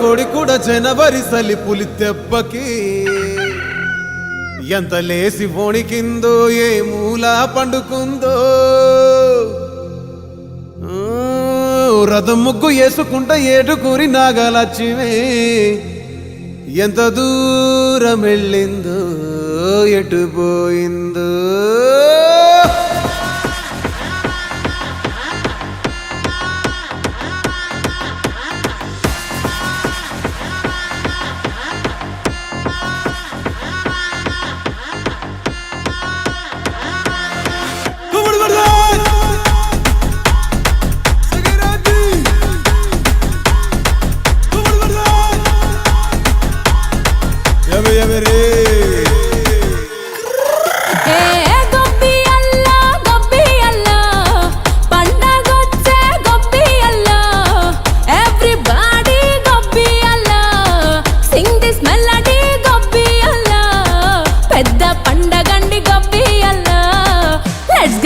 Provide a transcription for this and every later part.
కోడి కూడా జనవరి సలి పులి తెప్పకి. ఎంత లేసి వణికిందో ఏ మూలా పండుకుందో. రథం ముగ్గు వేసుకుంట ఏటుకూరి నాగలక్ష్మి. ఎంత దూరం వెళ్ళిందో ఎటు పోయిందో.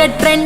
அகற்றன்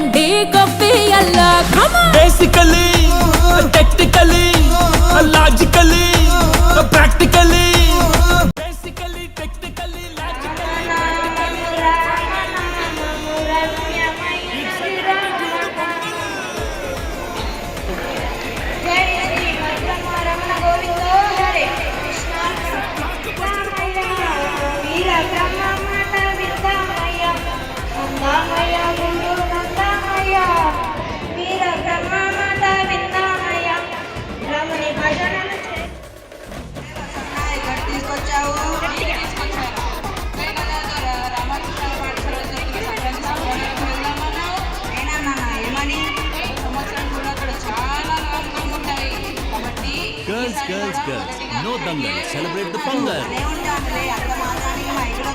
గర్ల్స్ గర్ల్స్ గర్ల్స్ నో దంగల్ సెలబ్రేట్ ద పొంగల్ మా ఇంట్లో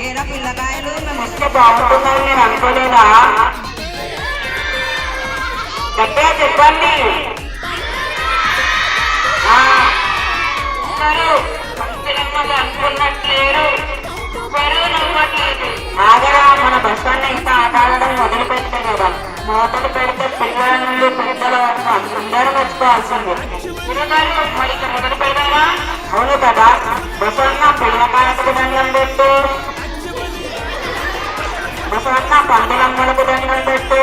ఏరా పిల్లకాయలు మేము వస్తే బాగుంటుందని నేను అనుకోలేదా గట్టిగా చెప్పండి అనుకున్నట్లేరు నమ్మట్లేదు ఆగరా మన బస్సన్న ఇంకా ఆట ఆడడం మొదలు పెడితే కదా అందరూ మర్చిపోవాల్సింది గురుగారు మొదలు పెడదామా అవును కదా బసవన్న పిల్లకాయలకు దండం పెట్టు బసవన్న పందులమ్మలకు దండం పెట్టు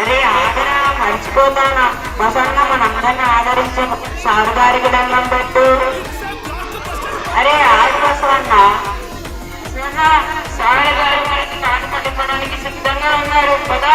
అరే ఆగరా మర్చిపోతానా బసన్న మనందరిని ఆదరించే సారు గారికి దండం పెట్టు అరే ఆగు బసవన్న సారు గారు మనకి తాను పట్టుకోవడానికి సిద్ధంగా ఉన్నారు కదా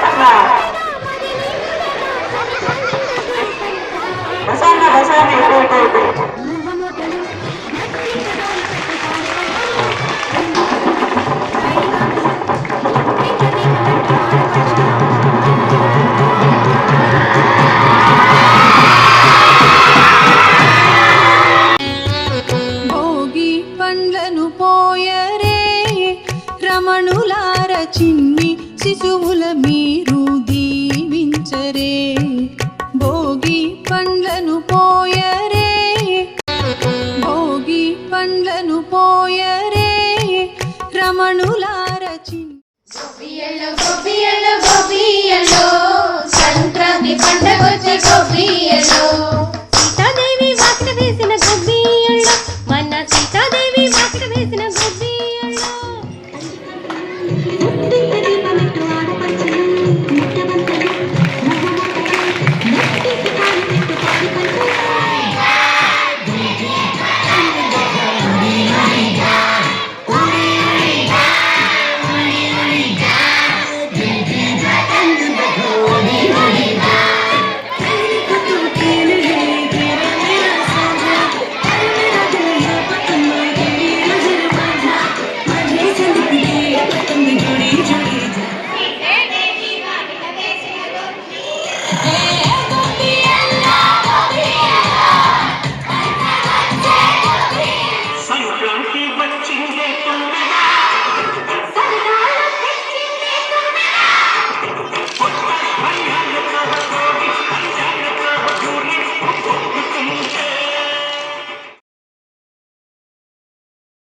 రమణులార చిన్ని శిశువుల మీరు దీవించరే. పండగొచ్చే గొబ్బియల్లో